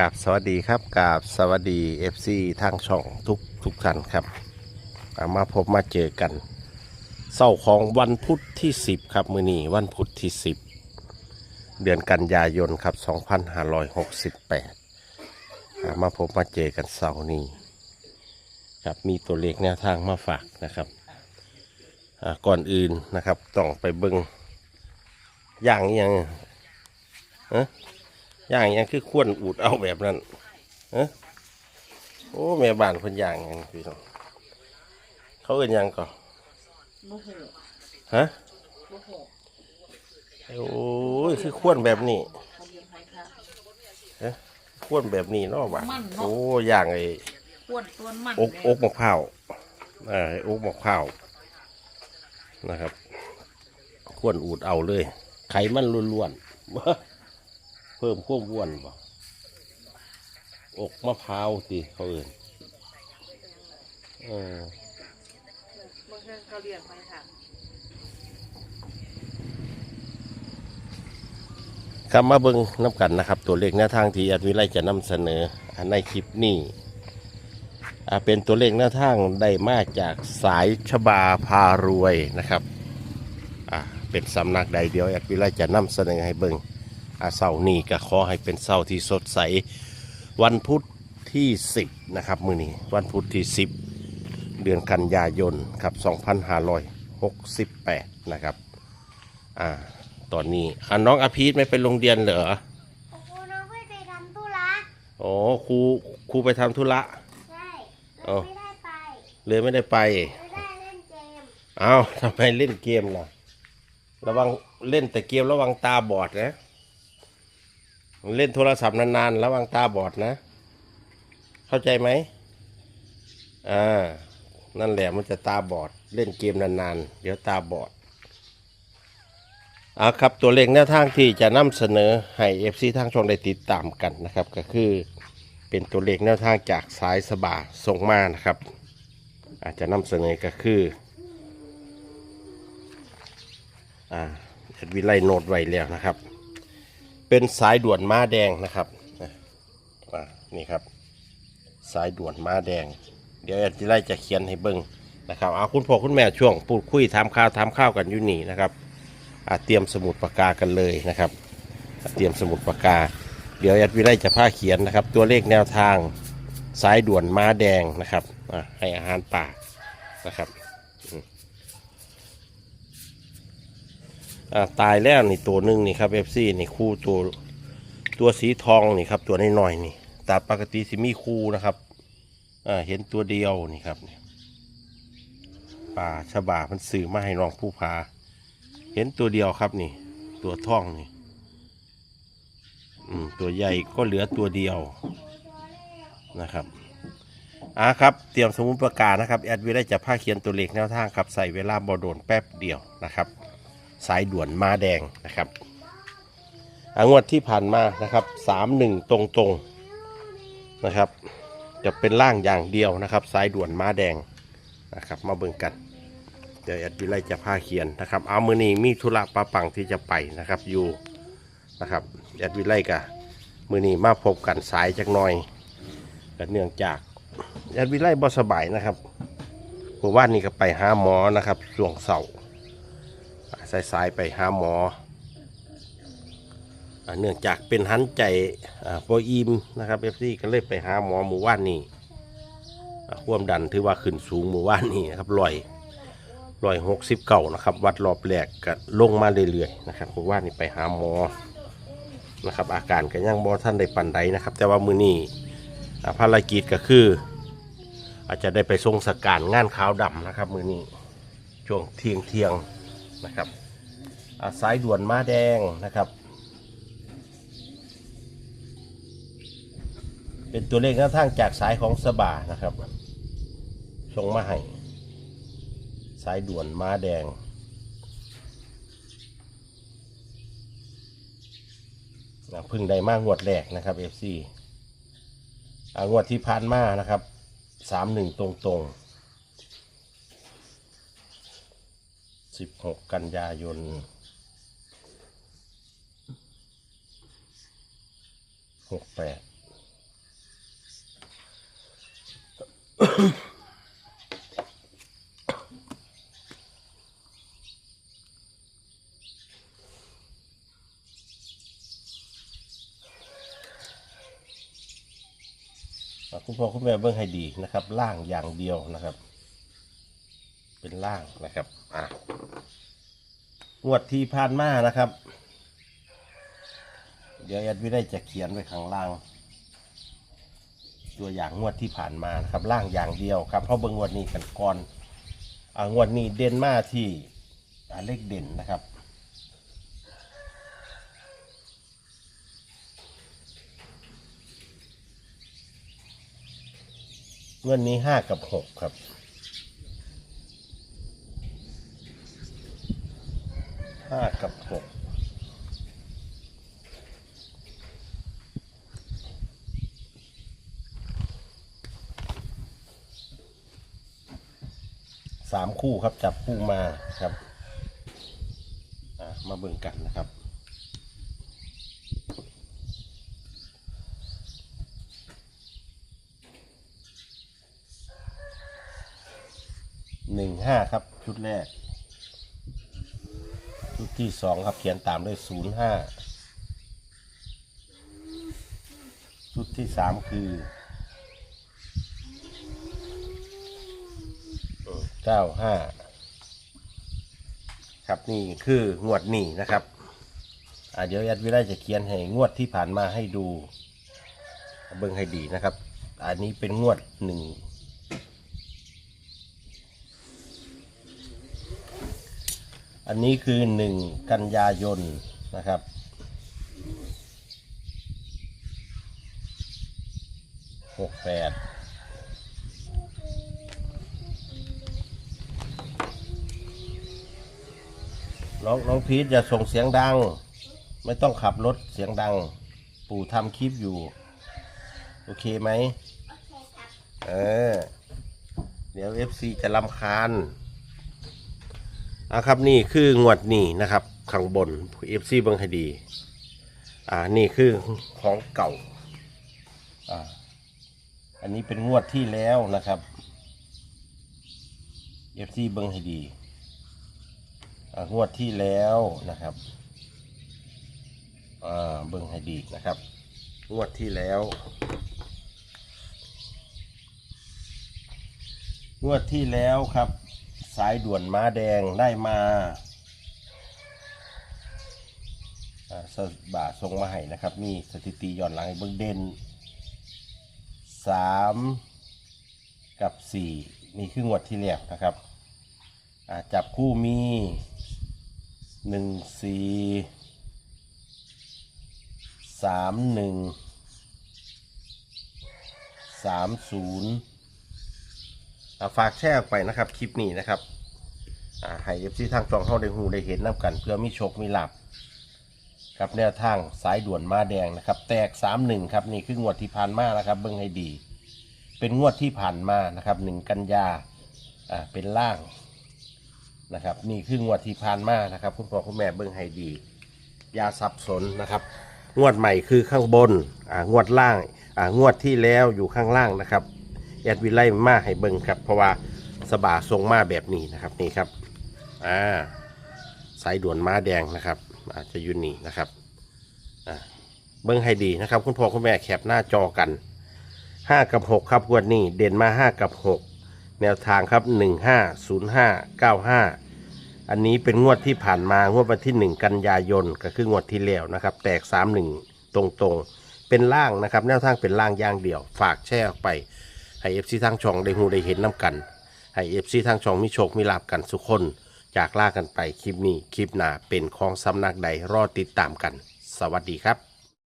กราบสวัสดีครับกราบสวัสดี FC ทางช่องทุกทุกท่านครับามาพบมาเจอกันเศร้าของวันพุธที่ 10 ครับมือนี้วันพุธที่ 10 เดือนกันยายนครับ 2568อามาพบมาเจอกันเสาร์นี้ครับมีตัวเลขแนวทางมาฝากนะครับก่อนอื่นนะครับต้องไปเบิงอย่างยังเอ๊ะ ย่างอิหยังคือควรอูดเอาแบบนั้นเอะโอ้แม่บ้านคนย่างอิหยังพี่น้องเขาเอินหยังก่อนโมโหฮะโมโหโอ้ยคือควรแบบนี้เขาเลี้ยงไว้ค่ะควรแบบนี้เนาะบ้านมันเนาะโอ้ย่างไอ้อ้วนตัวมันอกอกมะพร้าวเอ่าอกมะพร้าวนะครับควรอูดเอาเลย ไขมันล้วนๆ เพิ่มความอ้วนบ่อกมะพร้าวสิเขาเอินเออบางทีเขาเรียนไปค่ะครับมาเบิ่งน้ำกันนะครับ ตัวเลขแนวทางที่แอดวิไลจะนำเสนอในคลิปนี้เป็นตัวเลขแนวทางได้มาจากสายชบาพารวยนะครับ เป็นสำนักใดเดียวแอดวิไลจะนำเสนอให้เบิ่ง อ่าเสาร์นี้ก็ขอให้เป็นเสาร์ที่สดใส วันพุธที่ 10 นะครับ มือนี้วันพุธที่ 10 เดือนกันยายนครับ 2568 นะครับอ่าตอนนี้อะน้องอภิษไม่ไปโรงเรียนเหรอโอ้โหน้องไม่ไปทำธุระอ๋อครูครูไปทำธุระใช่เอ้าเราไม่ได้ไปเลยไม่ได้ไปไม่ได้เล่นเกมเอ้าทำไมเล่นเกมล่ะระวังเล่นแต่เกมระวังตาบอดนะ เล่นโทรศัพท์นานๆ ระวังตาบอดนะ เข้าใจไหมอ่านั่นแหละมันจะตาบอด เล่นเกมนานๆ เดี๋ยวตาบอดเอาครับตัวเลขแนวทางที่จะนำเสนอให้เอฟซีทางช่องได้ติดตามกันนะครับ ก็คือเป็นตัวเลขแนวทางจากสายสบาส่งมานะครับ อาจจะนำเสนอก็คืออ่าแอดวิไลโนดไว้แล้วนะครับ เป็นสายด่วนม้าแดงนะครับนี่ครับ สายด่วนม้าแดง เดี๋ยวแอดวิไลจะเขียนให้เบิ้งนะครับเอาคุณพ่อคุณแม่ช่วงพูดคุยถามข้าวถามข้าวกันอยู่นี่นะครับเตรียมสมุดปากกากันเลยนะครับ เตรียมสมุดปากกา เดี๋ยวแอดวิไลจะพาเขียนนะครับ ตัวเลขแนวทางสายด่วนม้าแดงนะครับให้อาหารป่านะครับอืมอ่า ตายแล้วนี่ตัวหนึ่งนี่ครับเอฟซีนี่คู่ตัวตัวสีทองนี่ครับ ตัวน้อยๆนี่ตาปกติสิมีคู่นะครับเห็นตัวเดียวนี่ครับป่าชะบามันสื่อมาให้น้องผู้พา เห็นตัวเดียวครับนี่ ตัวท่องนี่ตัวใหญ่ก็เหลือตัวเดียวนะครับอ่าครับ เตรียมสมุดประกาศนะครับ แอดวิได้จะพาเขียนตัวเลขแนวทางครับ ใส่เวลาบอโดนแป๊บเดียวนะครับ สายด่วนมาแดงนะครับงวดที่ผ่านมานะครับสามหนึ่งตรงตรงๆนะครับ จะเป็นล่างอย่างเดียวนะครับ สายด่วนมาแดงนะครับ มาเบิ่งกัน เดี๋ยวแอดวิไลจะพาเขียนนะครับ เอามือนี้มีธุระปะปังที่จะไปนะครับอยู่นะครับแอดวิไลกะมือนี้มาพบกันสายจักหน่อยกันเนื่องจากแอดวิไลบ่สบายนะครับเมื่อวานนี้ก็ไปหาหมอนะครับช่วงเสาร์ สายๆไปหาหมอเนื่องจากเป็นหันใจอ่าบอิมนะครับเอฟซีก็เลยไปหาหมอหมู่ว่านนี่ความดันถือว่าขึ้นสูงหมู่ว่านนี้นะครับลอยลอยหกสิบเก่านะครับ วัดรอบแรกก็ลงมาเรื่อยๆนะครับหมู่ว่านนี้ไปหาหมอนะครับ อาการก็ยังบ่ท่านได้ปันใดนะครับ แต่ว่ามือนี่ภารกิจก็คือ อาจจะได้ไปทรงสการงานขาวดำนะครับ มือนี้ช่วงเที่ยงเที่ยง นะครับสายด่วนมาแดงนะครับ เป็นตัวเลขกระทั่งจากสายของสบ่านะครับชงมาให้สายด่วนมาแดงพึ่งได้มากงวดแรกนะครับเอฟซีงวดที่ผ่านมานะครับสามหนึ่งตรงๆ 16 กันยายนหกแ68คุณพ่อคุณแม่เบื้องให้ดีนะครับ ล่างอย่างเดียวนะครับ เป็นล่างนะครับอะงวดที่ผ่านมานะครับ เดี๋ยวแอดวิได้จะเขียนไว้ข้างล่าง ตัวอย่างงวดที่ผ่านมานะครับ ล่างอย่างเดียวครับเพราะเบิ่งงวดนี้กันก่อนอ่างวดนี้เด่นมาที่เลขเด่นนะครับงวดนี้ห้ากับหกครับ ห้ากับหกสามคู่ครับจับคู่มาครับมาเบิ่งกันนะครับ หนึ่งห้าครับ ชุดแรก ชุดที่สองครับเขียนตามด้วยศูนย์ห้าชุดที่สามคือเก้าห้าครับนี่คืองวดนี้นะครับอ่าเดี๋ยวยัดวิไลจะเขียนให้งวดที่ผ่านมาให้ดู เบิ่งให้ดีนะครับ อันนี้เป็นงวดหนึ่ง อันนี้คือหนึ่งกันยายนนะครับ หกแปด น้องน้องพีทอย่าส่งเสียงดัง ไม่ต้องขับรถเสียงดัง ปู่ทำคลิปอยู่ โอเคไหมโอเคครับเออ เดี๋ยว FC จะลำคาญ อะครับนี่คืองวดนี่นะครับข้างบน FC เบิ่งให้ดี อ่านี่คือของเก่า อ่า อันนี้เป็นงวดที่แล้วนะครับ FC เบิ่งให้ดีอ่างวดที่แล้วนะครับอ่าเบิ่งให้ดีนะครับ งวดที่แล้ว งวดที่แล้วครับ สายด่วนม้าแดงได้มาสบาทส่งมาให้นะครับ มีสถิติย้อนหลังเบื้องเด่นสามกับสี่นี่คืองวดที่แล้วนะครับจับคู่มีหนึ่งสี่สามหนึ่งสามศูนย์ ฝากแชร์ออกไปนะครับคลิปนี้นะครับให้เอฟซีทางจองเข้าได้หูได้เห็นน้ำกัน เพื่อมีโชคมีลาบครับแนวทางสายด่วนมาแดงนะครับ แตกสามหนึ่งครับนี่คืองวดที่ผ่านมานะครับเบิ้งให้ดี เป็นงวดที่ผ่านมานะครับหนึ่งกันยาอ่าเป็นล่างนะครับนี่คืองวดที่ผ่านมานะครับ คุณพ่อคุณแม่เบิ้งให้ดียาสับสนนะครับ งวดใหม่คือข้างบนอ่างวดล่างอ่างวดที่แล้วอยู่ข้างล่างนะครับ แอดวิไลมาให้เบิ่งครับ เพราะว่าสบ่าทรงมาแบบนี้นะครับนี่ครับอ่าสายด่วนม้าแดงนะครับอาจจะอยูนี่นะครับอ่าเบิ่งให้ดีนะครับ คุณพ่อคุณแม่แคปหน้าจอกันห้ากับหกครับวดนี้เด่นมาห้ากับหกแนวทางครับหนึ่งห้าศูนย์ห้าเก้าห้าอันนี้เป็นงวดที่ผ่านมางวดวันที่หนึ่งกันยายนก็คืองวดที่แล้วนะครับ แตกสามหนึ่งตรงๆ เป็นล่างนะครับ แนวทางเป็นล่างอย่างเดียว ฝากแชร์ออกไป ให้เอฟซีทางช่องได้หูได้เห็นน้ำกัน ให้เอฟซีทางช่องมีโชคมีลาบกันสุกคน จากล่ากันไปคลิปนี้คลิปหน้าเป็นของสำนักใดรอติดตามกัน สวัสดีครับ